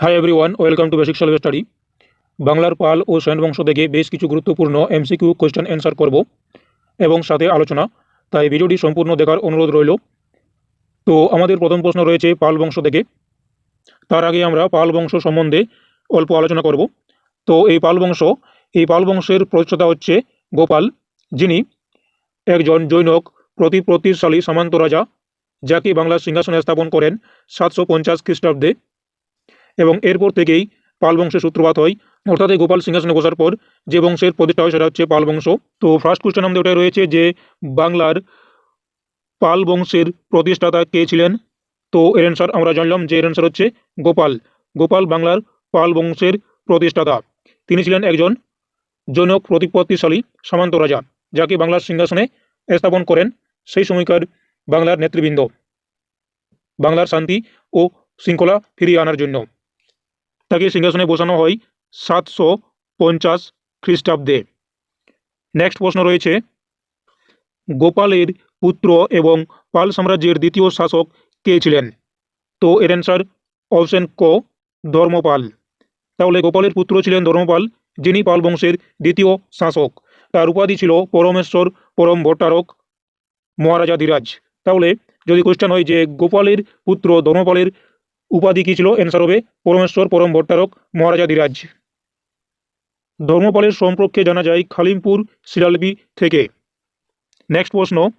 Hi everyone welcome to basic solve study বাংলার পাল ও সেন বংশ থেকে বেশ কিছু গুরুত্বপূর্ণ এমসিকিউ কোয়েশ্চেন অ্যান্সার করব এবং সাথে আলোচনা, তাই ভিডিওটি সম্পূর্ণ দেখার অনুরোধ রইল। তো আমাদের প্রথম প্রশ্ন রয়েছে পাল বংশ থেকে। তার আগে আমরা পাল বংশ সম্বন্ধে অল্প আলোচনা করব। তো এই পাল বংশ, এই পাল বংশের প্রতিষ্ঠাতা হচ্ছে গোপাল, যিনি একজন জৈনক প্রতিপ্রতিশালী সামন্ত রাজা, যাকে বাংলার সিংহাসনে স্থাপন করেন সাতশো পঞ্চাশ খ্রিস্টাব্দে। এবং এরপর থেকেই পাল বংশের সূত্রপাত হয়। অর্থাৎ এই গোপাল সিংহাসনে বসার পর যে বংশের প্রতিষ্ঠা হয় সেটা হচ্ছে পাল বংশ। তো ফার্স্ট কোশ্চেন আমাদের ওটাই রয়েছে যে বাংলার পাল বংশের প্রতিষ্ঠাতা কে ছিলেন? তো এর অ্যান্সার আমরা জানলাম যে এর অ্যান্সার হচ্ছে গোপাল। গোপাল বাংলার পাল বংশের প্রতিষ্ঠাতা। তিনি ছিলেন একজন জনক প্রতিপত্তিশালী সামন্ত রাজা, যাকে বাংলার সিংহাসনে স্থাপন করেন সেই সময়কার বাংলার নেতৃবৃন্দ। বাংলার শান্তি ও শৃঙ্খলা ফিরিয়ে আনার জন্য। তাকে সিংহাসনে বসানো হয় সাতশো পঞ্চাশ খ্রিস্টাব্দে। নেক্সট প্রশ্ন রয়েছে, গোপালের পুত্র এবং পাল সাম্রাজ্যের দ্বিতীয় শাসক কে ছিলেন? তো এর অ্যান্সার অপশন ক, ধর্মপাল। তাহলে গোপালের পুত্র ছিলেন ধর্মপাল, যিনি পাল বংশের দ্বিতীয় শাসক। তার উপাধি ছিল পরমেশ্বর পরম ভট্টারক মহারাজা ধীরাজ তাহলে যদি কোয়েশ্চেন হয় যে গোপালের পুত্র ধর্মপালের উপাধি কী ছিল? অ্যান্সার হবে পরমেশ্বর, পরম ভট্টারক, মহারাজা ধীরাজ। ধর্মপালের সম্পর্কে জানা যায় খালিমপুর, শিলালিপি থেকে। নেক্সট প্রশ্ন।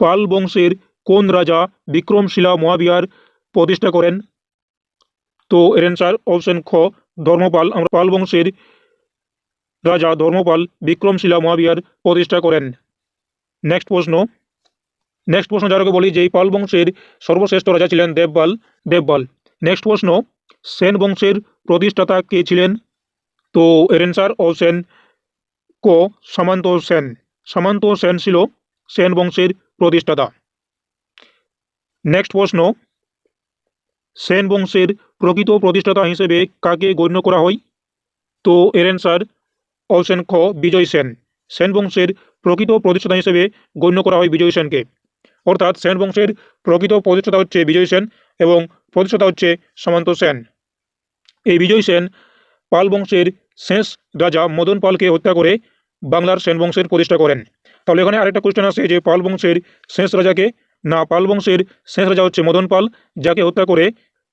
পাল বংশের কোন রাজা বিক্রমশিলা মহাবিহার প্রতিষ্ঠা করেন? তো এর অ্যান্সার অপশন খ, ধর্মপাল। আমরা পাল বংশের রাজা ধর্মপাল বিক্রমশিলা মহাবিহার প্রতিষ্ঠা করেন। নেক্সট প্রশ্ন। নেক্সট প্রশ্ন যারাকে বলি যে এই পাল বংশের সর্বশ্রেষ্ঠ রাজা ছিলেন দেবপাল দেবপাল। নেক্সট প্রশ্ন, সেন বংশের প্রতিষ্ঠাতা কে ছিলেন? তো এর অ্যান্সার অপশন ক, সামন্ত সেন। সামন্ত সেন ছিল সেন বংশের প্রতিষ্ঠাতা। নেক্সট প্রশ্ন, সেন বংশের প্রকৃত প্রতিষ্ঠাতা হিসেবে কাকে গণ্য করা হয়? তো এর অ্যান্সার অপশন খ বিজয় সেন। সেন বংশের প্রকৃত প্রতিষ্ঠাতা হিসেবে গণ্য করা হয় বিজয় সেনকে। অর্থাৎ সেন বংশের প্রকৃত প্রতিষ্ঠাতা হচ্ছে বিজয় সেন এবং প্রতিষ্ঠাতা হচ্ছে সামন্ত সেন। এই বিজয় সেন পাল বংশের শেষ রাজা মদন পালকে হত্যা করে বাংলার সেন বংশের প্রতিষ্ঠা করেন। তাহলে এখানে আরেকটা কোয়েশ্চেন আসে যে পাল বংশের শেষ রাজাকে, না, পাল বংশের শেষ রাজা হচ্ছে মদন পাল, যাকে হত্যা করে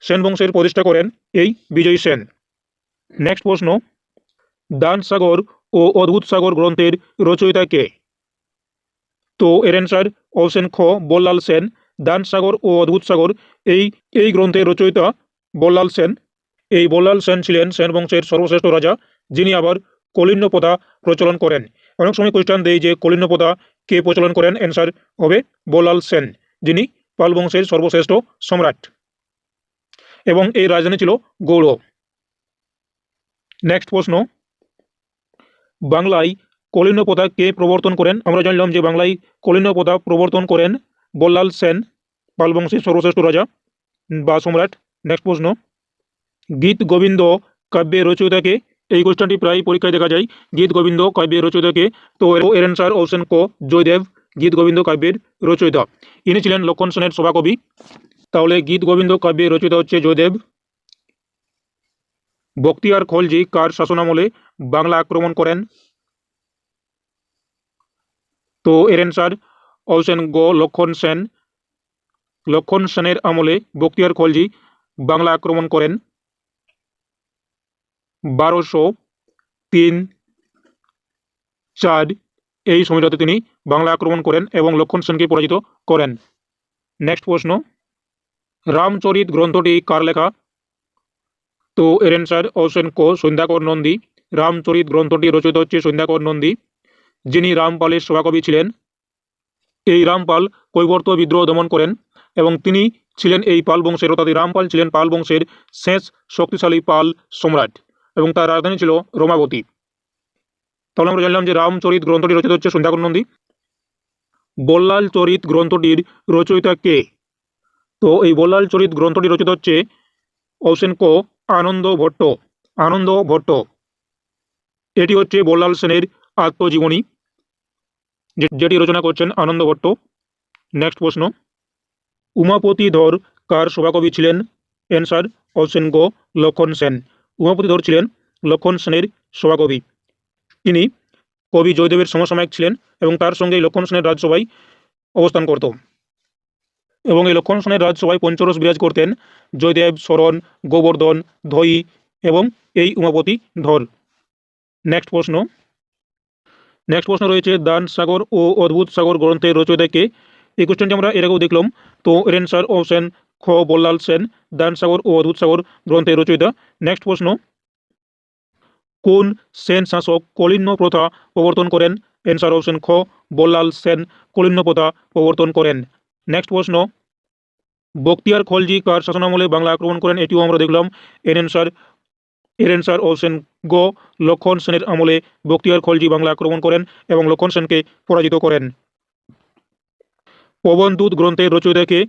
সেন বংশের প্রতিষ্ঠা করেন এই বিজয় সেন। নেক্সট প্রশ্ন, দান সাগর ও অদ্ভুত সাগর গ্রন্থের রচয়িতা কে? তো এর অ্যান্সার অপশন খ, বল্লাল সেন, দান সাগর ও অদ্ভুত সাগর। এই এই গ্রন্থের রচয়িতা বল্লাল সেন, এই বল্লাল সেন ছিলেন সেন বংশের সর্বশ্রেষ্ঠ রাজা, যিনি আবার কলিন্য প্রথা প্রচলন করেন। অনেক সময় কোয়েশ্চান দেয় যে কলিন্য প্রথা কে প্রচলন করেন? অ্যান্সার হবে বল্লাল সেন, যিনি পাল বংশের সর্বশ্রেষ্ঠ সম্রাট। এবং এই রাজধানী ছিল গৌড় নেক্সট প্রশ্ন, বাংলায় কলিন্য প্রথা কে প্রবর্তন করেন। আমরা জানলাম যে বাংলায় কলিন্য প্রথা প্রবর্তন করেন বল্লাল সেন পাল বংশের সর্বশ্রেষ্ঠ রাজা বা সম্রাট। নেক্সট প্রশ্ন। গীত, গোবিন্দ কাব্যের রচয়িতাকে এই কোশ্চেনটি প্রায় পরীক্ষায় দেখা যায়। গীত, গোবিন্দ কাব্যের রচয়িতাকে তো এর অ্যান্সার অপশন ক, জয়দেব, গীত, গোবিন্দ, কাব্যের রচয়িতা। ইনি ছিলেন লক্ষণ সেনের সভাকবি। তাহলে গীত, গোবিন্দ কাব্যের রচয়িতা হচ্ছে জয়দেব। বক্তিয়ার খলজি কার শাসনামলে বাংলা আক্রমণ করেন? তো এর অ্যান্সার অপশন গ লক্ষণ সেন। লক্ষণ সেনের আমলে বক্তিয়ার খলজি বাংলা আক্রমণ করেন। বারোশো তিন চার, এই সময়টাতে তিনি বাংলা আক্রমণ করেন এবং লক্ষণ সেনকে পরাজিত করেন। নেক্সট প্রশ্ন, রামচরিত গ্রন্থটি কার লেখা? তো এর অ্যান্সার অপশন ক, সন্ধ্যাকর নন্দী। রামচরিত গ্রন্থটি রচিত হচ্ছে সন্ধ্যাকর নন্দী। যিনি রামপালের সভাকবি ছিলেন, এই রামপাল কৈবর্ত বিদ্রোহ দমন করেন এবং তিনি ছিলেন এই পাল বংশের, অর্থাৎ রামপাল ছিলেন পাল বংশের শেষ শক্তিশালী পাল সম্রাট এবং তার রাজধানী ছিল রোমাবতী। তাহলে আমরা জানলাম যে রামচরিত গ্রন্থটি রচিত হচ্ছে সন্ধ্যাকর নন্দী বল্লাল চরিত গ্রন্থটির রচয়িতা কে? তো এই বল্লাল চরিত গ্রন্থটি রচিত হচ্ছে অপশন ক? আনন্দ ভট্ট। আনন্দ ভট্ট। এটি হচ্ছে বল্লাল সেনের আত্মজীবনী যেটি রচনা করছেন আনন্দ ভট্ট। নেক্সট প্রশ্ন, উমাপতি ধর কার সভাকবি ছিলেন? অ্যান্সার অপশন গো, লক্ষণ সেন। উমাপতি ধর ছিলেন লক্ষণ সেনের সভাকবি তিনি কবি জয়দেবের সমসাময়িক ছিলেন এবং তার সঙ্গে লক্ষণ সেনের রাজসভায় অবস্থান করত। এবং এই লক্ষণ সেনের রাজসভায় পঞ্চরস বিরাজ করতেন জয়দেব, শরণ, গোবর্ধন ধয়ী এবং এই উমাপতি ধর। নেক্সট প্রশ্ন নেক্সট প্রশ্ন রয়েছে, দান সাগর ও অদ্ভুত সাগর গ্রন্থের রচয়িতাকে এই কোশ্চেনটি আমরা এর আগেও দেখলাম। তো এর অ্যান্সার অপশন খ, বল্লাল সেন, দান সাগর ও অদ্ভুত সাগর গ্রন্থের রচয়িতা। নেক্সট প্রশ্ন, কোন সেন শাসক কলিন্য প্রথা প্রবর্তন করেন? অ্যান্সার অপশন খ, বল্লাল সেন কলিন্য প্রথা প্রবর্তন করেন। নেক্সট প্রশ্ন, বক্তিয়ার খলজি কার শাসনামলে বাংলা আক্রমণ করেন? এটিও আমরা দেখলাম। এর অ্যান্সার এর অ্যান্সার অপশন গ লক্ষণ সেনের আমলে বক্তিয়ার খলজি বাংলা আক্রমণ করেন এবং লক্ষণ সেনকে পরাজিত করেন। প্রবন্ধদূত গ্রন্থের রচয়িতাকে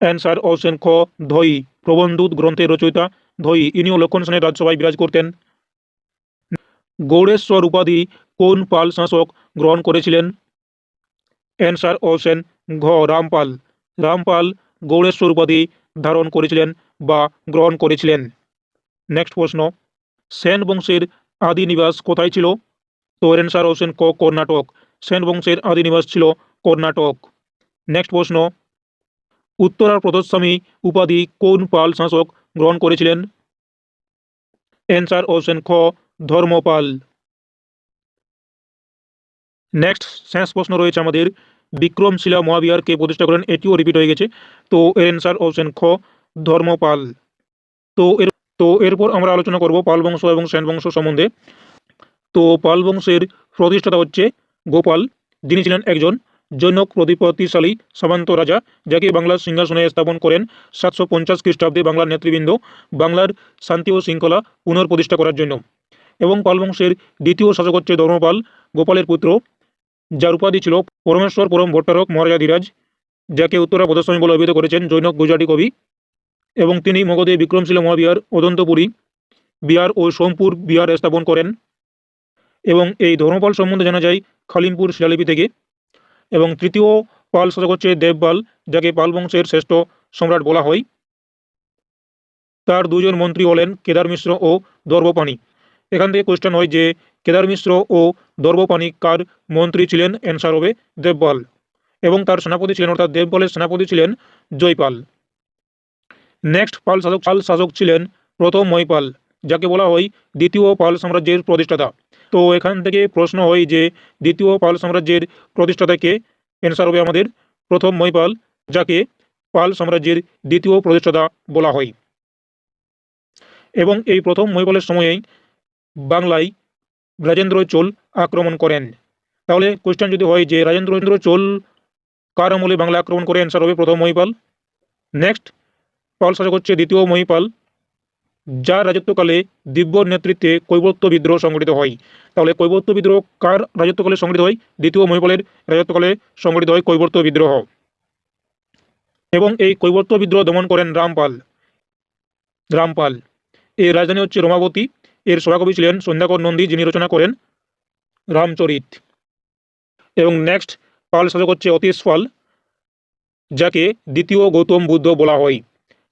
অ্যান্সার অপশন খ ধয়ী প্রবন্ধদূত গ্রন্থের রচয়িতা ধয়ী ইনিও লক্ষণ সেনের রাজসভায় বিরাজ করতেন। গৌড়েশ্বর উপাধি কোন পাল শাসক গ্রহণ করেছিলেন? অ্যান্সার অপশন ঘ রামপাল। রামপাল গৌড়েশ্বর উপাধি ধারণ করেছিলেন বা গ্রহণ করেছিলেন। নেক্সট প্রশ্ন, সেন বংশের আদি নিবাস কোথায় ছিল? তো অ্যান্সার অপশন ক, কর্ণাটক। সেন বংশের আদি নিবাস ছিল কর্ণাটক। নেক্সট প্রশ্ন, উত্তরার প্রদস্বামী উপাধি কোন পাল শাসক গ্রহণ করেছিলেন? অ্যান্সার অপশন খ, ধর্মপাল। নেক্সট শেষ প্রশ্ন রয়েছে আমাদের। বিক্রমশিলা মহাবিহার কে প্রতিষ্ঠা করেন, এটিও রিপিট হয়ে গেছে। তো এর অ্যান্সার অপশন খ, ধর্মপাল। তো এর তো এরপর আমরা আলোচনা করব পাল বংশ এবং সেন বংশ সম্বন্ধে। তো পাল বংশের প্রতিষ্ঠাতা হচ্ছে গোপাল। যিনি ছিলেন একজন জৈনক প্রতিপত্তিশালী সামন্ত রাজা, যাকে বাংলার সিংহাসনে স্থাপন করেন সাতশো পঞ্চাশ খ্রিস্টাব্দে বাংলার নেতৃবৃন্দ। বাংলার শান্তি ও শৃঙ্খলা পুনর্প্রতিষ্ঠা করার জন্য। এবং পাল বংশের দ্বিতীয় শাসক হচ্ছে ধর্মপাল, গোপালের পুত্র, যার উপাধি ছিল পরমেশ্বর পরম ভট্টারক মহারাজাধিরাজ যাকে উত্তরা প্রদর্শনী বলে অভিহিত করেছেন জৈনক গুজরাটি কবি। এবং তিনি মগধে বিক্রমশীলা মহাবিহার অদন্তপুরী বিহার ও সোমপুর বিহার স্থাপন করেন এবং এই ধর্মপাল সম্বন্ধে জানা যায় খালিমপুর শিলালিপি থেকে এবং তৃতীয় পাল শাসক হচ্ছে দেবপাল, যাকে পাল বংশের শ্রেষ্ঠ সম্রাট বলা হয়। তার দুজন মন্ত্রী হলেন কেদার মিশ্র ও দর্বপাণি। এখান থেকে কোয়েশ্চেন হয় যে, কেদার মিশ্র ও দর্বপাণি কার মন্ত্রী ছিলেন অ্যান্সার হবে দেবপাল। এবং তার সেনাপতি ছিলেন, অর্থাৎ দেবপালের সেনাপতি ছিলেন জয়পাল। নেক্সট পাল শাসক পাল শাসক ছিলেন প্রথম মহিপাল যাকে বলা হয় দ্বিতীয় পাল সাম্রাজ্যের প্রতিষ্ঠাতা। তো এখান থেকে প্রশ্ন হয় যে, দ্বিতীয় পাল সাম্রাজ্যের প্রতিষ্ঠাতাকে অ্যান্সার হবে আমাদের প্রথম মহিপাল যাকে পাল সাম্রাজ্যের দ্বিতীয় প্রতিষ্ঠাতা বলা হয়। এবং এই প্রথম মহিপালের সময়েই বাংলায় রাজেন্দ্র চোল আক্রমণ করেন। তাহলে কোয়েশ্চেন যদি হয় যে, রাজেন্দ্র চোল কার আমলে বাংলা আক্রমণ করে অ্যান্সার হবে প্রথম মহিপাল নেক্সট পাল শাসক হচ্ছে দ্বিতীয় মহিপাল, যার রাজত্বকালে দিব্য নেতৃত্বে কৈবর্ত বিদ্রোহ সংগঠিত হয়। তাহলে কৈবর্ত বিদ্রোহ কার রাজত্বকালে সংগঠিত হয়? দ্বিতীয় মহিপালের রাজত্বকালে সংগঠিত হয় কৈবর্ত বিদ্রোহ। এবং এই কৈবর্ত বিদ্রোহ দমন করেন রামপাল। রামপাল। এর রাজধানী হচ্ছে রমাবতী। এর সভাকবি ছিলেন সন্ধ্যাকর নন্দী, যিনি রচনা করেন রামচরিত। এবং নেক্সট পাল শাসক হচ্ছে অতীশ পাল, যাকে দ্বিতীয় গৌতম বুদ্ধ বলা হয়।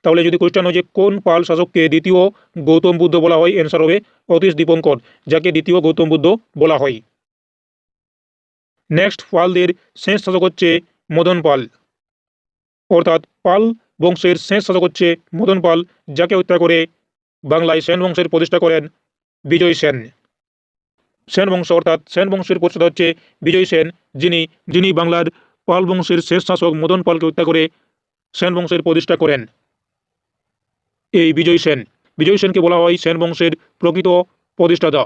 তাহলে যদি কোয়েশ্চেন হয় যে কোন পাল শাসককে দ্বিতীয় গৌতম বুদ্ধ বলা হয়? অ্যান্সার হবে অতীশ দীপঙ্কর, যাকে দ্বিতীয় গৌতম বুদ্ধ বলা হয়। নেক্সট পালদের শেষ শাসক হচ্ছে মদন পাল। অর্থাৎ পাল বংশের শেষ শাসক হচ্ছে মদন পাল, যাকে হত্যা করে বাংলায় সেন বংশের প্রতিষ্ঠা করেন বিজয় সেন। সেন বংশ, অর্থাৎ সেন বংশের প্রতিষ্ঠাতা হচ্ছে বিজয় সেন, যিনি যিনি বাংলার পাল বংশের শেষ শাসক মদন পালকে হত্যা করে সেন বংশের প্রতিষ্ঠা করেন। এই বিজয় সেন। বিজয় সেনকে বলা হয় সেন বংশের প্রকৃত প্রতিষ্ঠাতা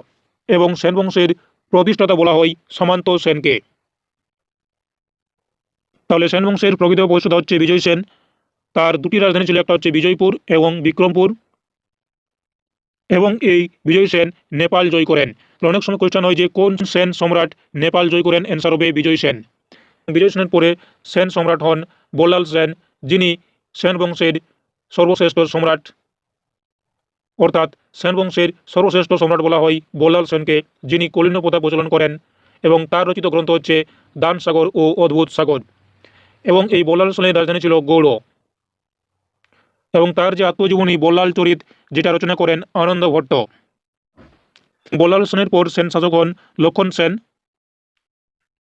এবং সেন বংশের প্রতিষ্ঠাতা বলা হয় সমান্ত সেনকে। তাহলে সেন বংশের প্রকৃত প্রতিষ্ঠাতা হচ্ছে বিজয় সেন। তার দুটি রাজধানী ছিল, একটা হচ্ছে বিজয়পুর এবং বিক্রমপুর। এবং এই বিজয় সেন নেপাল জয় করেন। অনেক সময় কোয়েশ্চেন হয় যে, কোন সেন সম্রাট নেপাল জয় করেন? অ্যান্সার হবে বিজয় সেন। বিজয় সেনের পরে সেন সম্রাট হন বল্লাল সেন, যিনি সেন বংশের সর্বশ্রেষ্ঠ সম্রাট। অর্থাৎ সেন বংশের সর্বশ্রেষ্ঠ সম্রাট বলা হয় বল্লাল সেনকে, যিনি কলিন্য প্রথা প্রচলন করেন এবং তার রচিত গ্রন্থ হচ্ছে দান সাগর ও অদ্ভুত সাগর। এবং এই বল্লাল সেনের রাজধানী ছিল গৌড়। এবং তার যে আত্মজীবনী বল্লাল চরিত, যেটা রচনা করেন আনন্দ ভট্ট। বল্লাল সেনের পর সেন শাসক হন লক্ষণ সেন,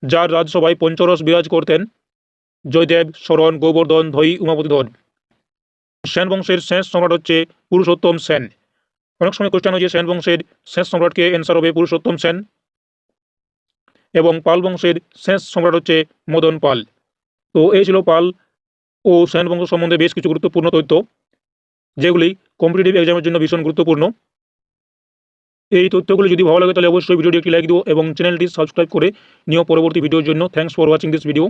যার রাজসভায় পঞ্চরস বিরাজ করতেন, জয়দেব, শরণ, গোবর্ধন, ধৈ, উমাপতি ধর সেন বংশের শেষ সম্রাট হচ্ছে পুরুষোত্তম সেন। অনেক সময় কোশ্চেন হয়েছে সেন বংশের শেষ সম্রাটকে অ্যান্সার হবে পুরুষোত্তম সেন এবং পাল বংশের শেষ সম্রাট হচ্ছে মদন পাল। তো এই ছিল পাল ও সেন বংশ সম্বন্ধে বেশ কিছু গুরুত্বপূর্ণ তথ্য, যেগুলি কম্পিটিটিভ এক্সামের জন্য ভীষণ গুরুত্বপূর্ণ। এই তথ্যগুলি যদি ভালো লাগে তাহলে অবশ্যই ভিডিওটি একটি লাইক দিও এবং চ্যানেলটি সাবস্ক্রাইব করে নিও পরবর্তী ভিডিওর জন্য। Thanks for watching this video